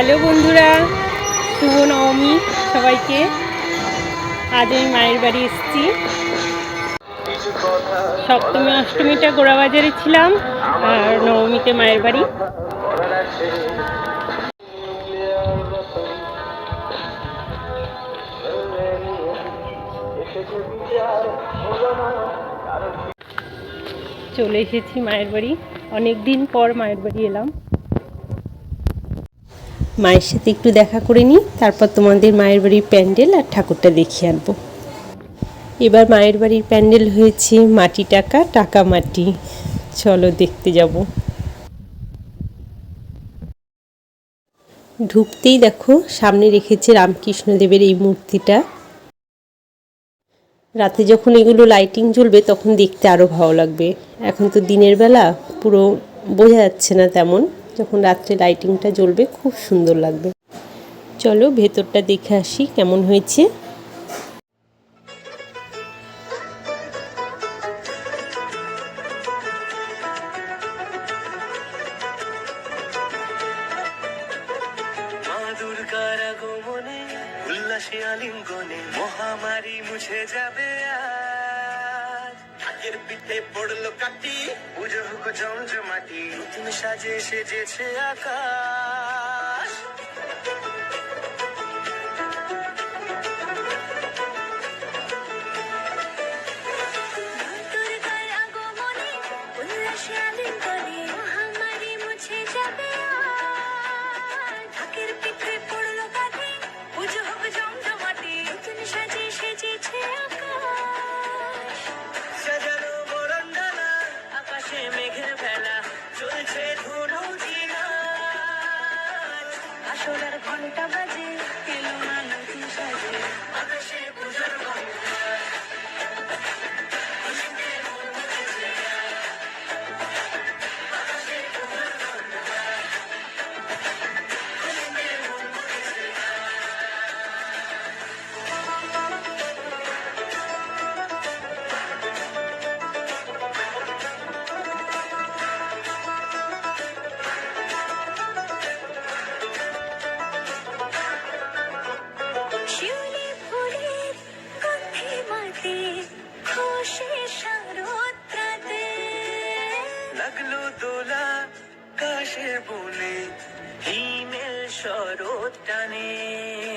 Hello বন্ধুরা, শুভ নবমী সবাইকে। আজ আমি মায়ের বাড়ি এসেছি। সপ্তমী, অষ্টমীটা গোড়াবাজারে ছিলাম, আর নবমীতে মায়ের বাড়ি। চলে এসেছি মায়ের বাড়ি। অনেক দিন পর মায়ের বাড়ি এলাম। মায়ের সাথে একটু দেখা করে নিই, তারপর তোমাদের মায়ের বাড়ির প্যান্ডেল আর ঠাকুরটা দেখিয়ে আনব। এবার মায়ের বাড়ির প্যান্ডেল হয়েছে মাটি টাকা টাকা মাটি। চলো দেখতে যাব। ঢুকতেই দেখো সামনে রেখেছে রামকৃষ্ণদেবের এই মূর্তিটা। রাতে যখন এগুলো লাইটিং জ্বলবে তখন দেখতে আরও ভালো লাগবে। এখন তো দিনের বেলা, পুরো বোঝা যাচ্ছে না তেমন। যখন রাত্রে লাইটিংটা জ্বলবে, খুব সুন্দর লাগবে। চলো ভেতরটা দেখে আসি কেমন হয়েছে। উল্লাসে আলিঙ্গনে, মহামারী মুছে যাবে আজ। আগের পিঠে পড়ল কাটি পুজো হোক জমজমাটি নতুন সাজে সেজেছে আকাশ। আসলার ঘণ্টা বাজে, এলো মা নতুন সাজে। আকাশে পুজোর গন্ধ কাশে বলে হিমেল শরৎ টানে।